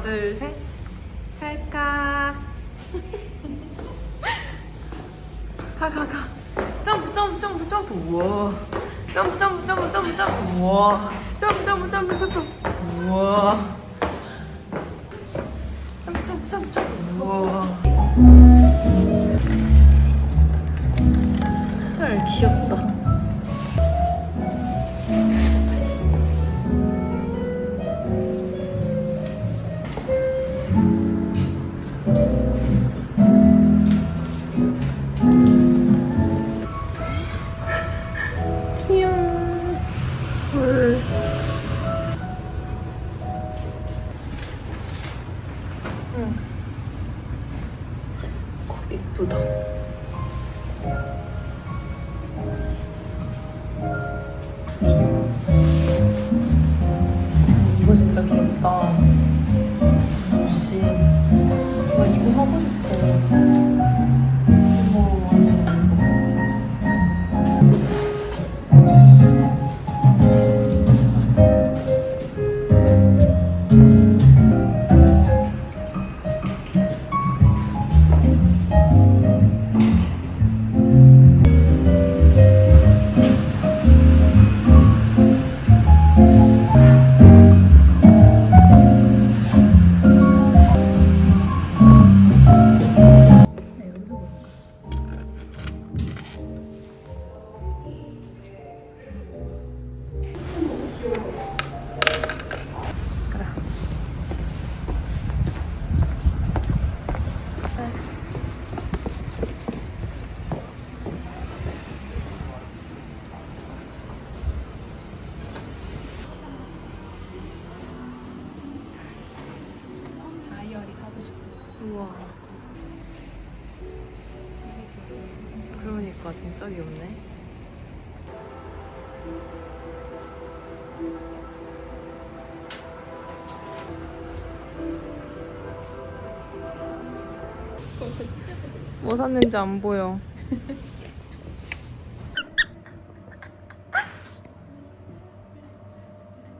하나, 둘, 셋. 찰칵. 가, 가, 가. 점프, 점프, 점프, 점프. 우와. 점프, 점프, 점프, 점프, 점프. 우와. 점프, 점프, 점프, 점프. 우와. 점프, 점프, 점프, 점프. 우와. 사고 싶어. 우와. 그러니까 진짜 귀엽네. 뭐 샀는지 안 보여.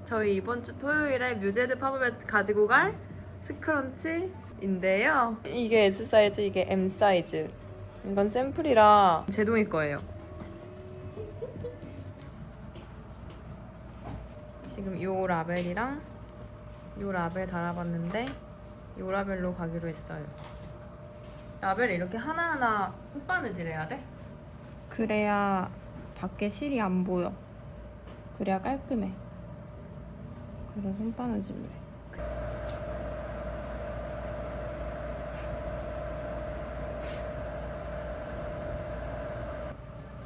저희 이번 주 토요일에 뮤제드 팝업에 가지고 갈 스크런치 인데요. 이게 S 사이즈, 이게 M 사이즈. 이건 샘플이라 제동이 거예요. 지금 요 라벨이랑 요 라벨 달아봤는데 요 라벨로 가기로 했어요. 라벨을 이렇게 하나하나 흙바느질 해야 돼? 그래야 밖에 실이 안 보여. 그래야 깔끔해. 그래서 손바느질로 해.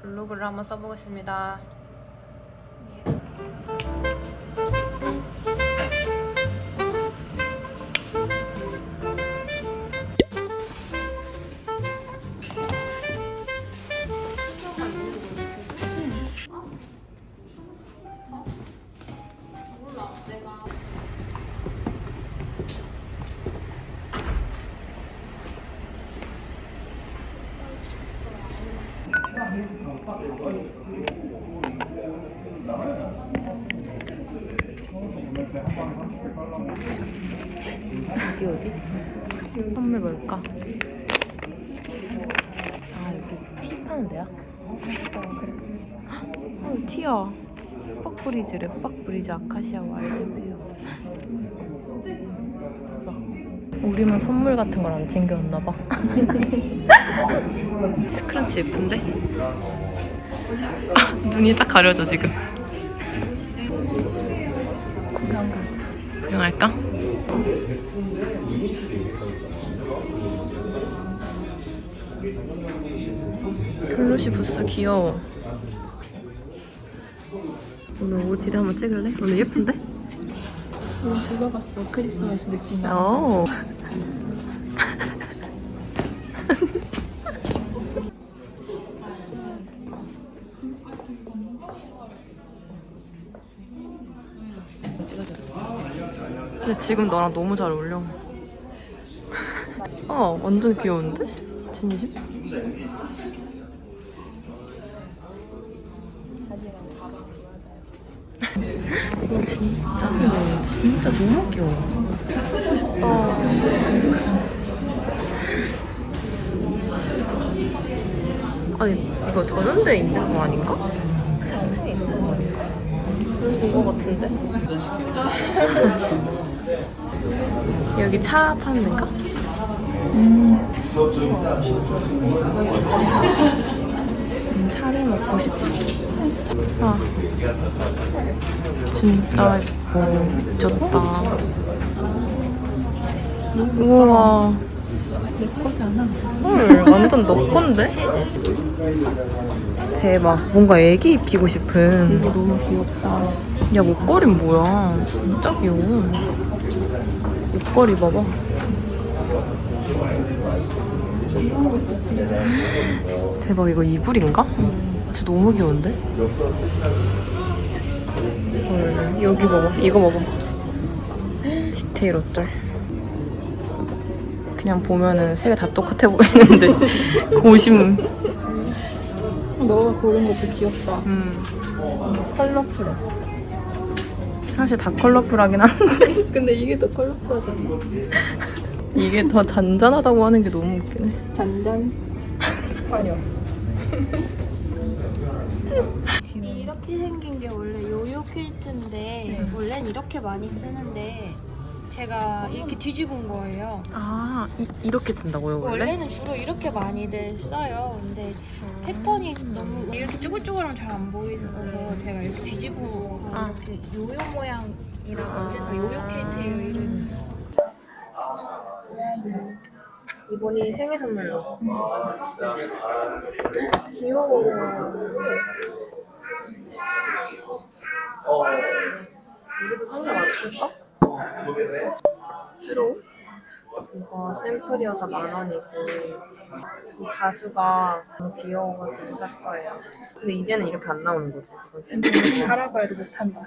블로그를 한번 써보겠습니다. 여기 어디? 선물 뭘까? 아 여기 티 파는 데야? 어 그랬어. 어 티야. 빡브리즈래. 빡브리즈 아카시아 와일드뷰. 우리만 선물 같은 걸 안 챙겨왔나 봐. 스크런치 예쁜데? 아, 눈이 딱 가려져 지금. 구경 가자. 구경할까? 톨로시 부스 귀여워. 오늘 OOTD 한번 찍을래? 오늘 예쁜데? 지금 그거 봤어. 크리스마스 느낌. 어. 근데 지금 너랑 너무 잘 어울려. 어, 완전 귀여운데? 진심? 이거 진짜 귀여워. 진짜 너무 귀여워. 하고 싶다. 아니, 이거 저런 데 있는 거 아닌가? 4층에 있는 거 아닌가? 것 같은데? 여기 차 파는 데인가? 음, 차를 먹고 싶어. 아, 진짜 예뻐. 미쳤다. 우와. 내 거잖아. 헐, 완전 너 건데? 대박. 뭔가 애기 입히고 싶은. 이거 너무 귀엽다. 야, 목걸이는 뭐야? 진짜 귀여워. 목걸이 봐봐. 대박, 이거 이불인가? 진짜 너무 귀여운데? 헐, 여기 봐봐. 이거 봐봐. 디테일 어쩔. 그냥 보면은 세 개 다 똑같아 보이는데 고심. 너가 고른 것도 귀엽다. 음, 컬러풀해. 사실 다 컬러풀하긴 한데 근데 이게 더 컬러풀하잖아. 이게 더 잔잔하다고 하는 게 너무 웃기네. 잔잔. 화려. 이렇게 생긴 게 원래 요요 퀼트인데 원래는 이렇게 많이 쓰는데 제가 이렇게 뒤집은 거예요. 아, 이, 이렇게 쓴다고요 원래? 원래는 주로 이렇게 많이들 써요. 근데 패턴이 너무 이렇게 쭈글쭈글하면 잘 안 보이셔서 제가 이렇게 뒤집어서 아. 이렇게 요요 모양이라고 아. 해서 요요 퀼트예요 이름. 이번이 생일 선물로. 귀여워. 우리도 상자 맞출까? 스로우? 이거 샘플이어서 만 원이고 이 자수가 너무 귀여워가지고 샀어요. 근데 이제는 이렇게 안 나오는 거지. 이건 샘플이고 하라고 해도 못한다.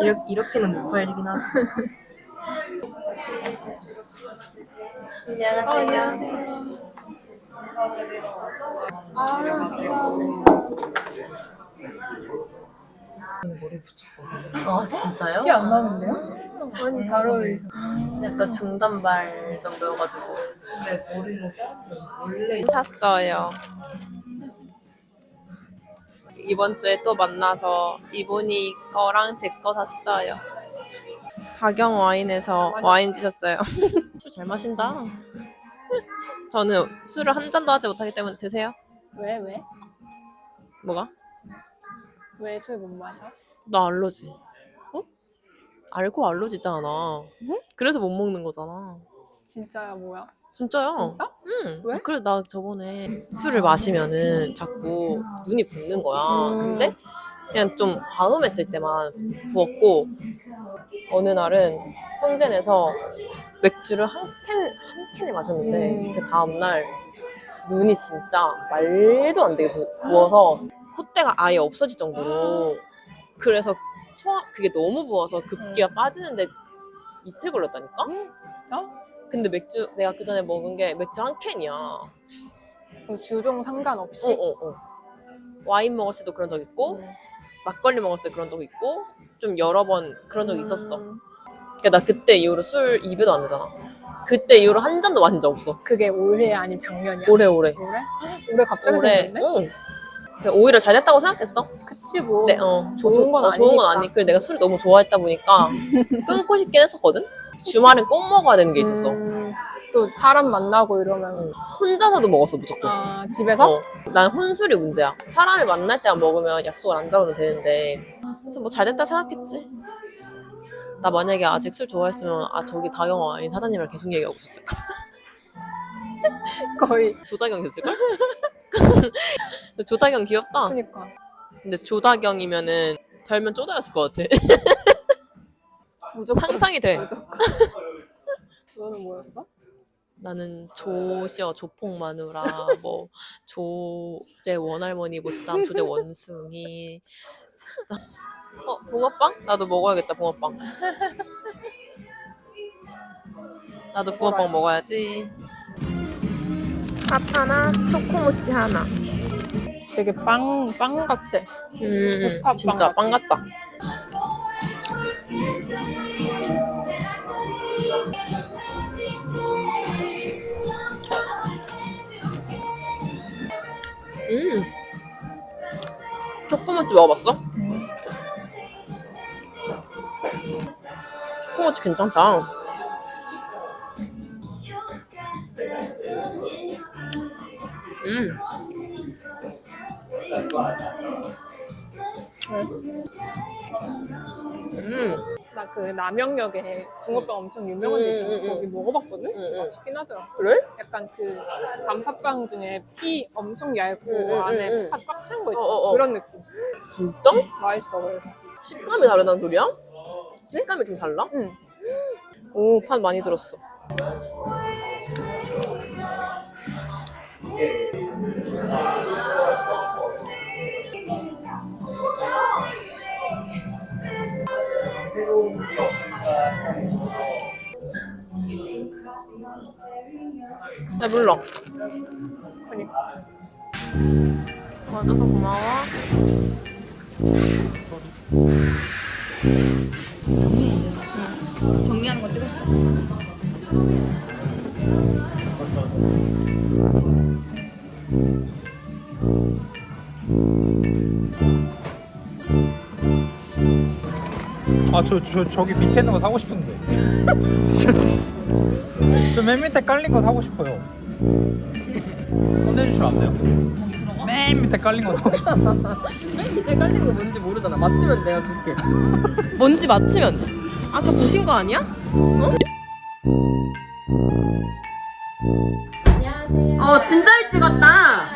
이렇게, 이렇게는 못 팔리긴 하지. 안녕하세요. 아 진짜요? 티 안 나는데요? 아니 잘 어울려. 약간 중단발 정도여가지고. 네 샀어요. 이번 주에 또 만나서 이분이 거랑 제 거 샀어요. 박영 와인에서 와인 주셨어요. 술 잘 마신다. 저는 술을 한 잔도 하지 못하기 때문에 드세요. 왜 왜? 뭐가? 왜 술 못 마셔? 나 알러지. 어? 알코 알러지 있잖아. 응? 그래서 못 먹는 거잖아. 진짜야 뭐야? 진짜야. 진짜? 응. 왜? 그래 나 저번에 술을 마시면은 자꾸 눈이 붓는 거야. 음. 근데 그냥 좀 과음했을 때만 부었고 어느 날은 성전에서 맥주를 한 캔 한 캔을 마셨는데 음. 그 다음 날 눈이 진짜 말도 안 되게 부- 부어서 콧대가 아예 없어질 정도로 그래서 처 그게 너무 부어서 그 붓기가 빠지는데 이틀 걸렸다니까? 진짜? 근데 맥주 내가 그 전에 먹은 게 맥주 한 캔이야. 어, 그 주종 상관없이. 어, 어. 와인 먹었을 때도 그런 적 있고, 음. 막걸리 먹었을 때 그런 적 있고, 좀 여러 번 그런 적 있었어. 음. 그러니까 나 그때 이후로 술 입에도 안 되잖아. 그때 이후로 한 잔도 마신 적 없어. 그게 올해 아니면 작년이야? 오래오래. 올해? 올해 갑자기 오래. 생겼네? 응. 그냥 오히려 잘 됐다고 생각했어. 그치 뭐. 네, 어. 좋은 건 어, 좋은 건. 아니. 그래 내가 술을 너무 좋아했다 보니까 끊고 싶긴 했었거든. 주말엔 꼭 먹어야 되는 게 있었어. 음, 또 사람 만나고 이러면 응. 혼자서도 먹었어 무조건. 아 집에서? 어, 난 혼술이 문제야. 사람을 만날 때만 먹으면 약속을 안 잡으면 되는데. 그래서 뭐 잘 됐다 생각했지. 나 만약에 아직 술 좋아했으면 아 저기 다경아 아니 사장님이랑 계속 얘기하고 있었을까? 거의 조다경 됐을걸? 조다경 귀엽다. 그니까 근데 조다경이면은 별명 쪼다였을 것 같아. 무조건. 상상이 돼. 무조건. 너는 뭐였어? 나는 조시어 조폭 마누라 뭐 조제 원할머니 보쌈 조제 원숭이. 진짜. 어 붕어빵? 나도 먹어야겠다 붕어빵. 나도 붕어빵 먹어야지. 밥 하나 초코모찌 하나. 되게 빵, 빵 같아. 음 볶음밥 진짜 빵빵 같다 초코모찌 먹어봤어? 초코모찌 괜찮다 음 음. 나 그 남영역에 붕어빵 엄청 유명한 데 있잖아. 음, 음, 음. 거기 먹어봤거든? 음, 음. 맛있긴 하더라. 그래? 약간 그 단팥빵 중에 피 엄청 얇고 음, 음, 안에 음, 음. 팥꽉찬거 있잖아. 어, 어, 어. 그런 느낌. 진짜? 맛있어. 그래서. 식감이 다르다는 소리야? 식감이 좀 달라? 응. 오, 팥 많이 들었어. 배불러. 그니까. 와줘서 고마워. 정리하는 거 찍었어. 아, 저, 저, 저기 밑에 있는 거 사고 싶은데. 저 맨 밑에 깔린 거 사고 싶어요. 꺼내주시면 안 돼요? 맨 밑에 깔린 거 사고 싶어요. 맨 밑에 깔린 거 뭔지 모르잖아. 맞추면 내가 줄게. 뭔지 맞추면 돼. 아까 보신 거 아니야? 어? 어, 진짜 일찍 왔다.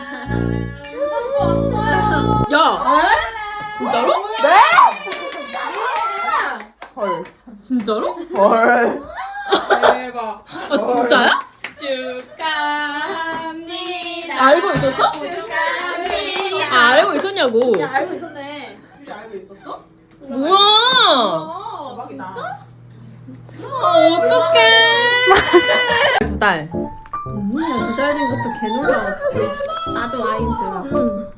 야! 진짜로? 네? 헐. 진짜로? 헐. 대박. 아, 진짜야? 축하합니다. 알고 있었어? 축하합니다. 아, 알고 있었냐고. 알고 있었네. 알고 있었어? 뭐야? 어, 진짜? 아, 어떡해. 두 달. 두달 된 것도 개 놀라워 진짜. 나도 와인 줘.